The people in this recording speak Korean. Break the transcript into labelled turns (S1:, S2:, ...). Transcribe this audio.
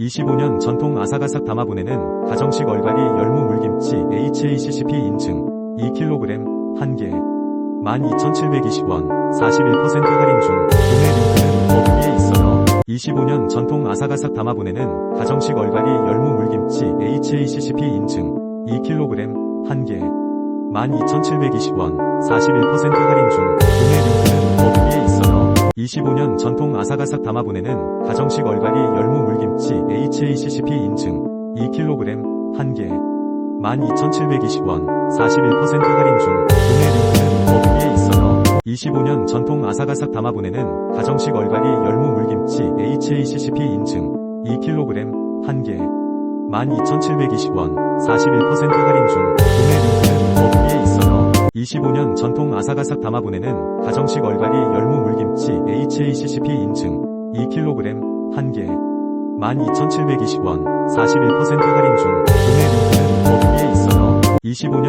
S1: 25년 전통 아삭아삭 담아보내는 가정식 얼갈이 열무 물김치 HACCP 인증 2kg 1개. 12,720원 41% 할인 중 구매 링크는 어디에 있어요. 25년 전통 아삭아삭 담아보내는 가정식 얼갈이 열무 물김치 HACCP 인증 2kg 1개. 12,720원 41% 할인 중 구매 있어요 25년 전통 아삭아삭 담아보내는 가정식 얼갈이 열무 물김치 HACCP 인증 2kg 1개. 12,720원 41% 할인 중 구매 링크는 어디에 있어요. 25년 전통 아삭아삭 담아보내는 가정식 얼갈이 열무 물김치 HACCP 인증 2kg 1개. 12,720원 41% 할인 중 구매 링크는 어디에 있어요. 25년 전통 아삭아삭 담아보내는 가정식 얼갈이 열무 물김치 HACCP 인증 2kg 1개. 12,720원 41% 할인 중 구매 링크는 어디에 있어요. 25년